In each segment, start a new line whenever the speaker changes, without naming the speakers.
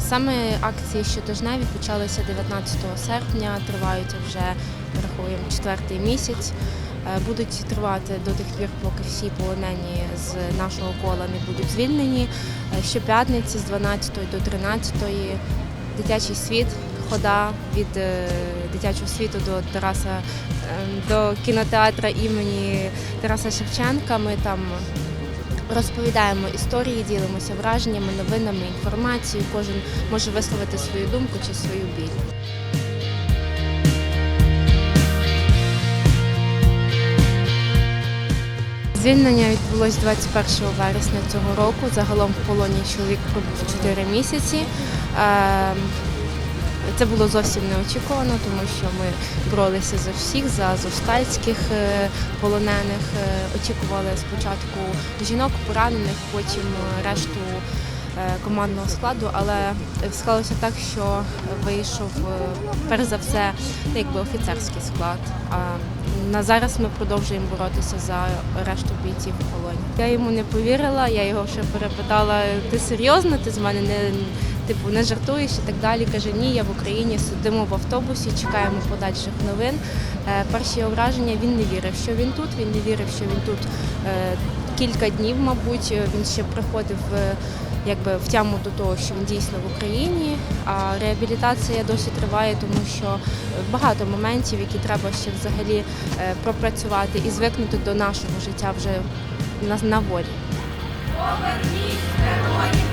Саме акції щотижневі почалися 19 серпня, тривають вже рахуємо четвертий місяць. Е, Будуть тривати до тих пір, поки всі полонені з нашого кола не будуть звільнені. Е, Щоп'ятниці з 12 до 13 дитячий світ, хода від е, дитячого світу до Тараса е, до кінотеатра імені Тараса Шевченка. Ми там розповідаємо історії, ділимося враженнями, новинами, інформацією. Кожен може висловити свою думку чи свою біль. Звільнення відбулось 21 вересня цього року. Загалом в полоні чоловік пробув 4 місяці. Це було зовсім неочікувано, тому що ми боролися за всіх, за азовстальських е, полонених. Е, Очікували спочатку жінок поранених, потім решту е, командного складу, але склалося так, що вийшов перш за все якби офіцерський склад. А на зараз ми продовжуємо боротися за решту бійців в полоні. Я йому не повірила, я його ще перепитала: ти серйозно? Ти з мене не типу не жартуєш і так далі. Каже, ні, я в Україні сидимо в автобусі, чекаємо подальших новин. Е, Перші його враження він не вірив, що він тут. Він не вірив, що він тут е, кілька днів, мабуть. Він ще приходив е, якби в тяму до того, що він дійсно в Україні. А реабілітація досі триває, тому що багато моментів, які треба ще взагалі пропрацювати і звикнути до нашого життя вже на волі.
Поверніть героїв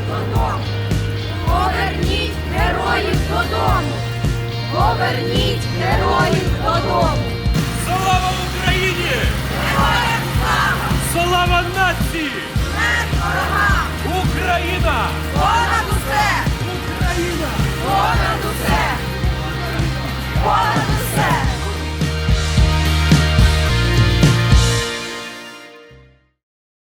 Поверніть героїв додому!
Слава Україні!
Героям слава!
Слава нації!
Смерть ворога!
Україна!